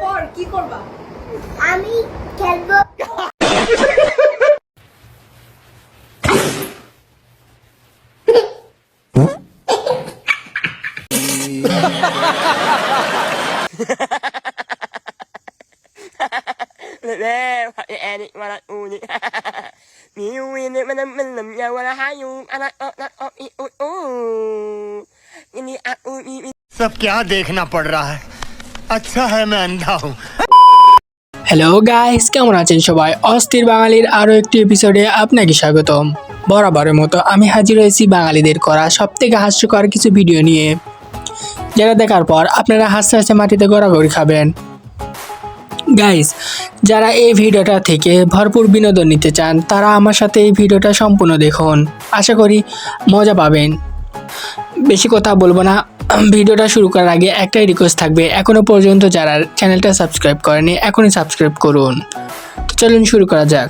পর কি করবা আমি খেলবো لا يعني ولا أوني ميوين من من لم يا ولا حيوم أنا إني أوني सब क्या देखना पड़ रहा है আচ্ছা হ্যাঁ ম্যান দাও। হ্যালো গাইস কেমন আছেন সবাই? অস্থির বাঙালির আরও একটি এপিসোডে আপনাকে স্বাগতম। বরাবরের মতো আমি হাজির হয়েছি বাঙালিদের করা সবথেকে হাস্যকর কিছু ভিডিও নিয়ে। যারা দেখার পর আপনারা হাসতে হাসতে মাটিতে গড়াগড়ি খাবেন। গাইস যারা এই ভিডিওটা থেকে ভরপুর বিনোদন নিতে চান, তারা আমার সাথে এই ভিডিওটা সম্পূর্ণ দেখুন। আশা করি মজা পাবেন। বেশি কথা বলব না ভিডিওটা শুরু করার আগে একটাই রিকোয়েস্ট থাকবে এখনও পর্যন্ত যারা চ্যানেলটা সাবস্ক্রাইব করেনি, এখনই সাবস্ক্রাইব করুন। তো চলুন শুরু করা যাক।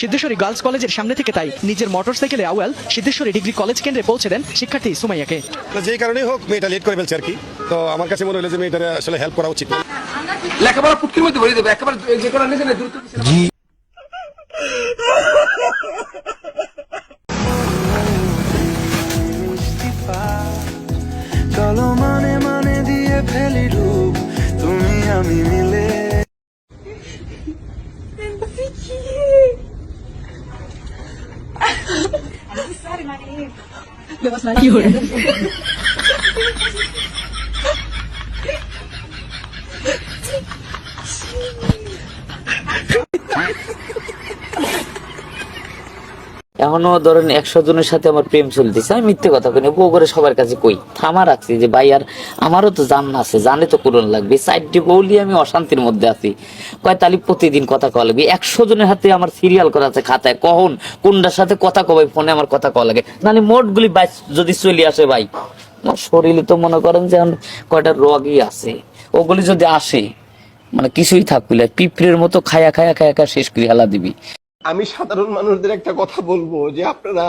সিদ্ধেশ্বরী গার্লস কলেজের সামনে থেকে তাই নিজের মোটরসাইকেলে আওয়াল সিদ্ধেশ্বরী ডিগ্রি কলেজ কেন্দ্রে পৌঁছে দেন শিক্ষার্থী সুমাইয়াকে। তো যেই কারণেই হোক মেয়েটা লেট করে ফেলছে আর কি। তো আমার কাছে মনে হলো যে মেয়েটার আসলে হেল্প করা উচিত। লেখাপড়া পুটকির মধ্যে ভরে দেবে একেবারে যে কোনো দ্রুত চলো মানে মানে দিয়ে ফেলি রূপ তুমি আমি Sorry, maliit. That was not yours. এখনও ধরেন একশো জনের সাথে আমার প্রেম চলতেছে, আমি মিথ্যে কথা কই বউ করে সবার কাছে কই। থামা রাখছি যে, ভাই, আর আমারও তো জান আছে, জানে তো করুন লাগবে, চারটি বউলি আমি অশান্তির মধ্যে আছি। কয়, তালি, প্রতিদিন কথা কওয়া লাগবে, একশো জনের হাতে আমার সিরিয়াল করা আছে খাতায়, কখন, কোনটার সাথে কথা কবাই ফোনে আমার কথা কওয়া লাগে। নাহলে মোটগুলি বাইশ, যদি চলে আসে ভাই, আমার শরীরে তো মনে করেন যে কয়টা রোগই আছে, ওগুলি যদি আসে মানে কিছুই থাকবিলে পিঁপড়ের মতো খায়া খায়া খায়া খায়া শেষ করে হেলা দিবি। আমি সাধারণ মানুষদের একটা কথা বলব যে আপনারা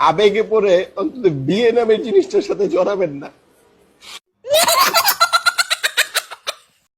আবেগে পড়ে অন্তত বিয়ে নামের জিনিসটার সাথে জড়াবেন না।